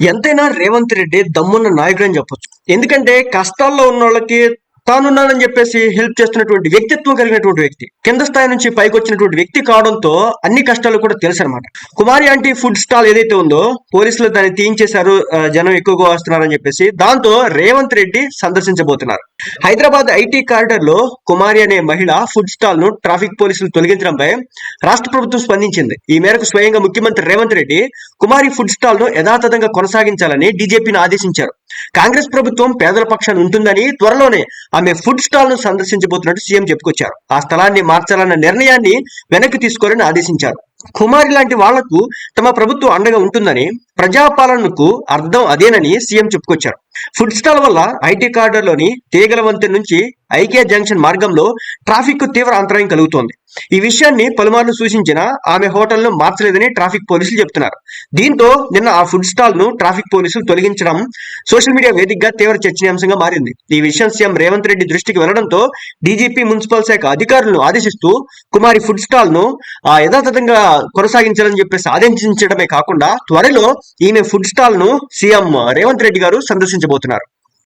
ఎంతైనా రేవంత్ రెడ్డి దమ్మున్న నాయకుడు అని చెప్పొచ్చు. ఎందుకంటే కష్టాల్లో ఉన్న వాళ్ళకి తానున్నానని చెప్పేసి హెల్ప్ చేస్తున్నటువంటి వ్యక్తిత్వం కలిగినటువంటి వ్యక్తి కింద స్థాయి నుంచి పైకి వచ్చినటువంటి వ్యక్తి కావడంతో అన్ని కష్టాలు కూడా తెలుసు అనమాట కుమారి ఆంటీ ఫుడ్ స్టాల్ ఏదైతే ఉందో పోలీసులు దాన్ని తీయించేశారు జనం ఎక్కువగా వస్తున్నారని చెప్పేసి దాంతో రేవంత్ రెడ్డి సందర్శించబోతున్నారు. హైదరాబాద్ ఐటీ కార్డర్లో కుమారి అనే మహిళ ఫుడ్ స్టాల్ను ట్రాఫిక్ పోలీసులు తొలగించడంపై రాష్ట్ర ప్రభుత్వం స్పందించింది. ఈ మేరకు స్వయంగా ముఖ్యమంత్రి రేవంత్ రెడ్డి కుమారి ఫుడ్ స్టాల్ను యథాతథంగా కొనసాగించాలని డీజేపీని ఆదేశించారు. కాంగ్రెస్ ప్రభుత్వం పేదల పక్షాన్ని ఉంటుందని త్వరలోనే ఆమె ఫుడ్ స్టాల్ను సందర్శించబోతున్నట్టు సీఎం చెప్పుకొచ్చారు. ఆ స్థలాన్ని మార్చాలన్న నిర్ణయాన్ని వెనక్కి తీసుకోవాలని ఆదేశించారు. కుమారి లాంటి వాళ్ళకు తమ ప్రభుత్వం అండగా ఉంటుందని ప్రజాపాలనకు అర్థం అదేనని సీఎం చెప్పుకొచ్చారు. ఫుడ్ స్టాల్ వల్ల ఐటీ కార్డర్లోని తీగల వంతెన నుంచి ఐకే జంక్షన్ మార్గంలో ట్రాఫిక్కు తీవ్ర అంతరాయం కలుగుతోంది. ఈ విషయాన్ని పలుమార్లు సూచించిన ఆమె హోటల్ను మార్చలేదని ట్రాఫిక్ పోలీసులు చెప్తున్నారు దీంతో నిన్న ఆ ఫుడ్ స్టాల్ను ట్రాఫిక్ పోలీసులు తొలగించడం సోషల్ మీడియా వేదికగా తీవ్ర చర్చనీయాంశంగా మారింది. ఈ విషయం సీఎం రేవంత్ రెడ్డి దృష్టికి వెళ్ళడంతో డీజీపీ మున్సిపల్ శాఖ అధికారులను ఆదేశిస్తూ కుమారి ఫుడ్ స్టాల్ను ఆ, యథాతథంగా కొనసాగించాలని చెప్పేసి ఆదేశించడమే కాకుండా త్వరలో ఈమె ఫుడ్ స్టాల్ను సీఎం రేవంత్ రెడ్డి గారు సందర్శించబోతున్నారు.